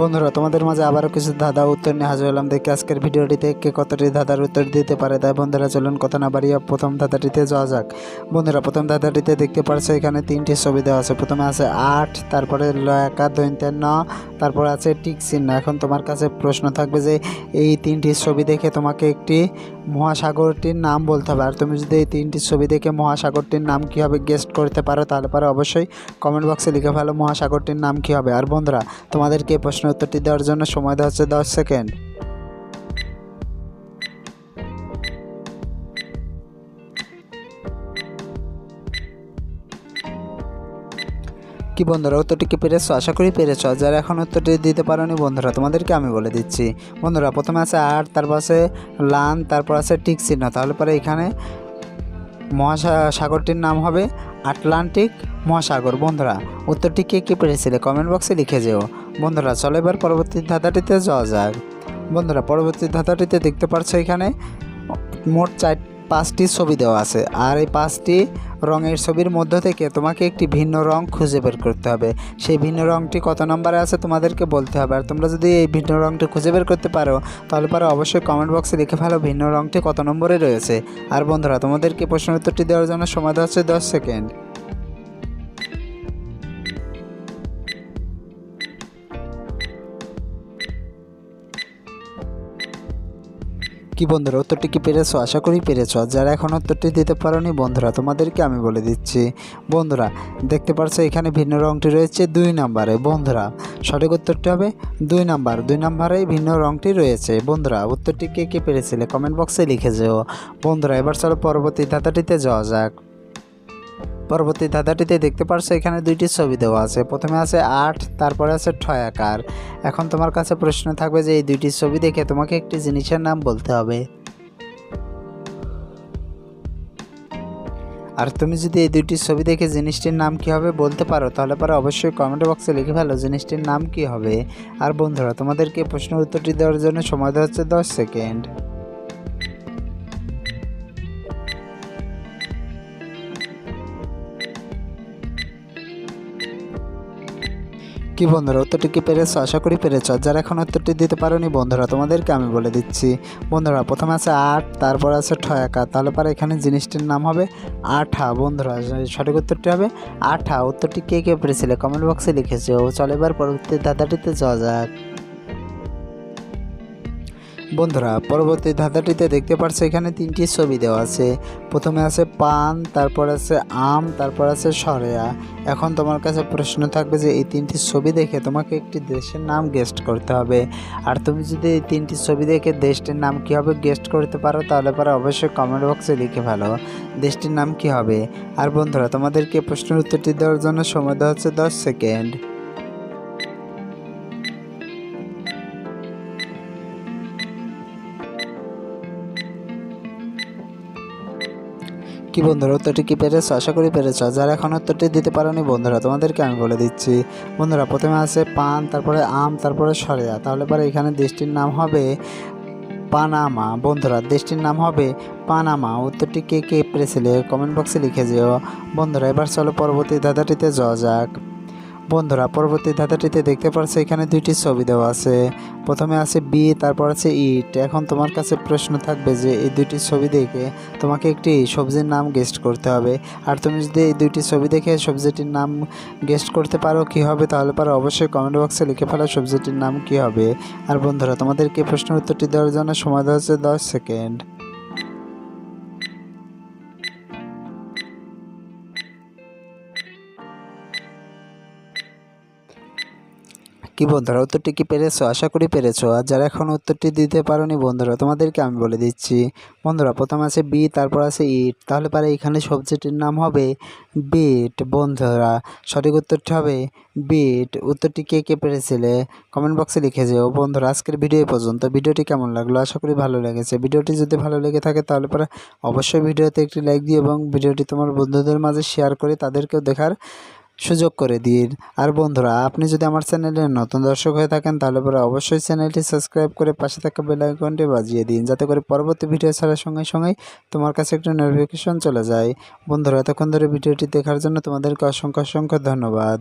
বন্ধুরা, তোমাদের মাঝে আবারও কিছু ধাঁধা উত্তর নিয়ে হাজির হলাম। দেখি আজকের ভিডিওটিতে কে কতটি ধাঁধার উত্তর দিতে পারে। তাই বন্ধুরা, চলুন কথা না বাড়িয়ে প্রথম ধাঁধাটিতে যাওয়া যাক। বন্ধুরা, প্রথম ধাঁধাটিতে দেখতে পারছ এখানে তিনটি ছবি দেওয়া আছে। প্রথমে আছে আট, তারপরে লয়াকা দৈন্তের ন, তারপরে আছে টিক চিহ্ন। এখন তোমার কাছে প্রশ্ন থাকবে যে, এই তিনটি ছবি দেখে তোমাকে একটি মহাসাগরটির নাম বলতে হবে। আর তুমি যদি এই তিনটি ছবি দেখে মহাসাগরটির নাম কীভাবে গেস্ট করতে পারো, তাহলে পরে অবশ্যই কমেন্ট বক্সে লিখে ফেলো মহাসাগরটির নাম কী হবে। আর বন্ধুরা, তোমাদেরকে এই প্রশ্নের উত্তরটি দেওয়ার জন্য সময় দেওয়া হচ্ছে দশ সেকেন্ড। কি বন্ধুরা, উত্তরটি কি পেরেছ? আশা করি পেরেছ। আর যারা এখন উত্তরটি দিতে পারোনি, বন্ধুরা, তোমাদেরকে আমি বলে দিচ্ছি। বন্ধুরা, প্রথমে আছে আট তারপর আছে লান, তারপর আছে টিক চিহ্ন। তাহলে পরে এখানে মহাসাগরটির নাম হবে আটলান্টিক মহাসাগর। বন্ধুরা, উত্তরটি কে কী পেরেছিলে কমেন্ট বক্সে লিখে যেও। বন্ধুরা, চলো এবার পরবর্তী ধাঁধাটিতে যাওয়া যাক। বন্ধুরা, পরবর্তী ধাঁধাটিতে দেখতে পাচ্ছ এখানে মোট চার পাঁচটি ছবি দেওয়া আছে। আর এই পাঁচটি রঙের ছবির মধ্য থেকে তোমাকে একটি ভিন্ন রং খুঁজে বের করতে হবে। সেই ভিন্ন রংটি কত নম্বরে আছে তোমাদেরকে বলতে হবে। আর তোমরা যদি এই ভিন্ন রংটি খুঁজে বের করতে পারো, তাহলে পরে অবশ্যই কমেন্ট বক্সে লিখে ফেলো ভিন্ন রংটি কত নম্বরে রয়েছে। আর বন্ধুরা, তোমাদেরকে প্রশ্ন উত্তরটি দেওয়ার জন্য সময় দেওয়া হচ্ছে দশ সেকেন্ড। কি বন্ধুরা, উত্তরটি কি পেরেছ? আশা করি পেরেছ। যারা এখন উত্তরটি দিতে পারোনি, বন্ধুরা, তোমাদেরকে আমি বলে দিচ্ছি। বন্ধুরা, দেখতে পারছ এখানে ভিন্ন রঙটি রয়েছে দুই নাম্বারে। বন্ধুরা, সঠিক উত্তরটি হবে দুই নাম্বার। দুই নাম্বারেই ভিন্ন রঙটি রয়েছে। বন্ধুরা, উত্তরটি কে কে পেরেছিলে? কমেন্ট বক্সে লিখে যেও। বন্ধুরা, এবার চলো পরবর্তী ধাঁধাটিতে যাওয়া যাক। পরবর্তী ধাঁধাটিতে দেখতে পারছ, এখানে দুইটি ছবি দেওয়া আছে। প্রথমে আছে আট, তারপরে আছে ছয় আকার। এখন তোমার কাছে প্রশ্ন থাকবে যে এই দুইটি ছবি দেখে তোমাকে একটি জিনিসের নাম বলতে হবে। আর তুমি যদি এই দুইটি ছবি দেখে জিনিসটির নাম কি হবে বলতে পারো, তাহলে পরে অবশ্যই কমেন্ট বক্সে লিখে ফেলো জিনিসটির নাম কি হবে। আর বন্ধুরা, তোমাদেরকে প্রশ্নের উত্তরটি দেওয়ার জন্য সময় দেওয়া হচ্ছে দশ সেকেন্ড। কি বন্ধুরা, উত্তরটি কি পেরেছ? আশা করি পেরেছ। যারা এখন উত্তরটি দিতে পারোনি, বন্ধুরা, তোমাদেরকে আমি বলে দিচ্ছি। বন্ধুরা, প্রথমে আছে আট, তারপর আছে ঠয়াকা তাহলে পরে এখানে জিনিসটির নাম হবে আঠা। বন্ধুরা সঠিক উত্তরটি হবে আঠা। উত্তরটি কে কে পেরেছিলে? কমেন্ট বক্সে লিখেছে। ও চলে এবার পরবর্তী দাদাটিতে যাওয়া যাক। বন্ধুরা, পরবর্তী ধাঁধাটিতে দেখতে পাচ্ছ এখানে তিনটি ছবি দেওয়া আছে। প্রথমে আছে পান, তারপর আছে আম, তারপর আছে সরেয়া। এখন তোমার কাছে প্রশ্ন থাকবে যে, এই তিনটি ছবি দেখে তোমাকে একটি দেশের নাম গেস্ট করতে হবে। আর তুমি যদি এই তিনটি ছবি দেখে দেশটির নাম কী হবে গেস্ট করতে পারো, তাহলে পরে অবশ্যই কমেন্ট বক্সে লিখে ফেলো। দেশটির নাম কি হবে? আর বন্ধুরা, তোমাদেরকে প্রশ্নের উত্তরটি দেওয়ার জন্য সময় দেওয়া হচ্ছে দশ সেকেন্ড কি বন্ধুরা, উত্তরটি কি পেরেছ? আশা করি পেরেছ। যারা এখন উত্তরটি দিতে পারোনি বন্ধুরা, তোমাদেরকে আমি বলে দিচ্ছি। বন্ধুরা, প্রথমে আছে পান, তারপরে আম, তারপরে সরেয়া। তাহলে পরে এখানে দেশটির নাম হবে পানামা। বন্ধুরা, দেশটির নাম হবে পানামা। উত্তরটি কে কে পেরেছিলে? কমেন্ট বক্সে লিখে যেও। বন্ধুরা, এবার চলো পরবর্তী ধাঁধাটিতে যাওয়া যাক। বন্ধুরা, পরবর্তী ধাঁধাটিতে দেখতে পাচ্ছ এখানে দুইটি ছবি দেওয়া আছে। প্রথমে আছে বি, তারপর আছে ইট। এখন তোমার কাছে প্রশ্ন থাকবে যে এই দুইটি ছবি দেখে তোমাকে একটি সবজির নাম গেস্ট করতে হবে। আর তুমি যদি এই দুইটি ছবি দেখে সবজিটির নাম গেস্ট করতে পারো কি হবে, তাহলে পারো অবশ্যই কমেন্ট বক্সে লিখে ফেলো সবজিটির নাম কি হবে। আর বন্ধুরা, তোমাদেরকে প্রশ্নের উত্তরটি দেওয়ার জন্য সময় দেওয়া হচ্ছে দশ সেকেন্ড। কি বন্ধুরা, উত্তরটি কি পেরেছ? আশা করি পেরেছ। আর যারা এখন উত্তরটি দিতে পারোনি বন্ধুরা, তোমাদেরকে আমি বলে দিচ্ছি। বন্ধুরা, প্রথম আছে বি, তারপর আছে ইট। তাহলে পারে এখানে সবজিটির নাম হবে বিট। বন্ধুরা, সঠিক উত্তরটি হবে বিট। উত্তরটি কে কে পেরেছিলে? কমেন্ট বক্সে লিখে যেও। বন্ধুরা, আজকের ভিডিও পর্যন্ত। ভিডিওটি কেমন লাগল? আশা করি ভালো লেগেছে। ভিডিওটি যদি ভালো লেগে থাকে, তাহলে পরে অবশ্যই ভিডিওতে একটি লাইক দিও এবং ভিডিওটি তোমার বন্ধুদের মাঝে শেয়ার করে তাদেরকেও দেখার সুযোগ করে দিন। আর বন্ধুরা, আপনি যদি আমার চ্যানেলে নতুন দর্শক হয়ে থাকেন, তাহলে পরে অবশ্যই চ্যানেলটি সাবস্ক্রাইব করে পাশে থাকা বেল আইকনটি বাজিয়ে দিন, যাতে করে পরবর্তী ভিডিও ছাড়ার সঙ্গে সঙ্গেই তোমার কাছে একটা নোটিফিকেশন চলে যায়। বন্ধুরা, এতক্ষণ ধরে ভিডিওটি দেখার জন্য তোমাদেরকে অসংখ্য অসংখ্য ধন্যবাদ।